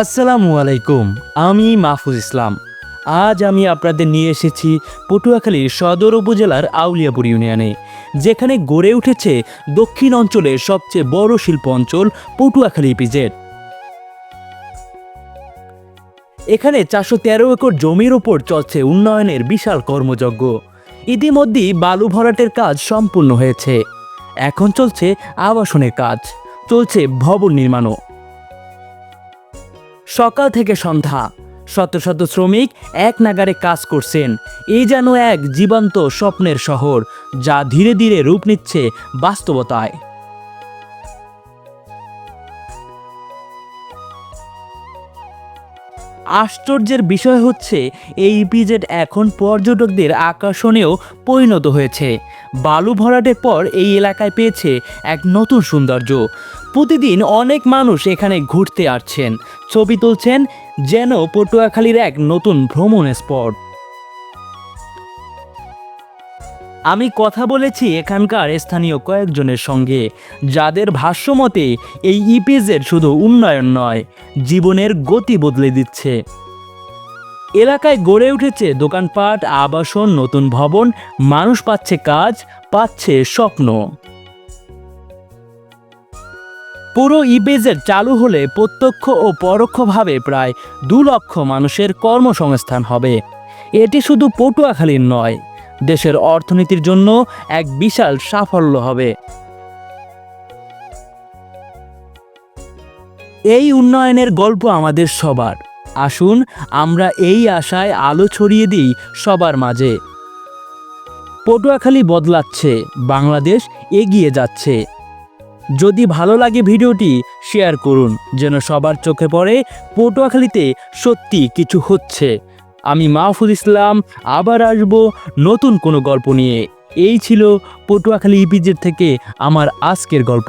আসসালামু আলাইকুম, আমি মাহফুজ ইসলাম। আজ আমি আপনাদের নিয়ে এসেছি পটুয়াখালীর সদর উপজেলার আউলিয়াপুর ইউনিয়নে, যেখানে গড়ে উঠেছে দক্ষিণ অঞ্চলের সবচেয়ে বড় শিল্প অঞ্চল পটুয়াখালী পিজেড এখানে চারশো তেরো একর জমির ওপর চলছে উন্নয়নের বিশাল কর্মযজ্ঞ। ইতিমধ্যেই বালু ভরাটের কাজ সম্পূর্ণ হয়েছে। এখন চলছে আবাসনের কাজ, চলছে ভবন নির্মাণও। সকাল থেকে সন্ধ্যা। শত শত শ্রমিক এক নাগারে কাজ করছেন। এই যেন এক জীবন্ত স্বপ্নের শহর, যা ধীরে ধীরে রূপ নিচ্ছে বাস্তবতায়। আশ্চর্যের বিষয় হচ্ছে, এই ইপিজেড এখন পর্যটকদের আকর্ষণেও পরিণত হয়েছে। বালু ভরাটের পর এই এলাকায় পেয়েছে এক নতুন সৌন্দর্য। প্রতিদিন অনেক মানুষ এখানে ঘুরতে আসছেন। ছবি তুলছেন যেন পটুয়াখালীর এক নতুন ভ্রমণ স্পট। আমি কথা বলেছি এখানকার স্থানীয় কয়েকজনের সঙ্গে, যাদের ভাষ্যমতে এই ইপিজের শুধু উন্নয়ন নয়, জীবনের গতি বদলে দিচ্ছে। এলাকায় গড়ে উঠেছে দোকানপাট, আবাসন, নতুন ভবন, মানুষ পাচ্ছে কাজ, পাচ্ছে স্বপ্ন। পুরো ইপিজেড চালু হলে প্রত্যক্ষ ও পরোক্ষভাবে প্রায় দু লক্ষ মানুষের কর্মসংস্থান হবে। এটি শুধু পটুয়াখালীর নয় দেশের অর্থনীতির জন্য এক বিশাল সাফল্য হবে। এই উন্নয়নের গল্প আমাদের সবার। আসুন, আমরা এই আশায় আলো ছড়িয়ে দিই সবার মাঝে। পটুয়াখালী বদলাচ্ছে, বাংলাদেশ এগিয়ে যাচ্ছে। যদি ভালো লাগে ভিডিওটি, শেয়ার করুন, যেন সবার চোখে পড়ে পটুয়াখালীতে সত্যি কিছু হচ্ছে। আমি মাহফুজ ইসলাম, আবার আসব নতুন কোনো গল্প নিয়ে। এই ছিল পটুয়াখালী ইপিজের থেকে আমার আজকের গল্প।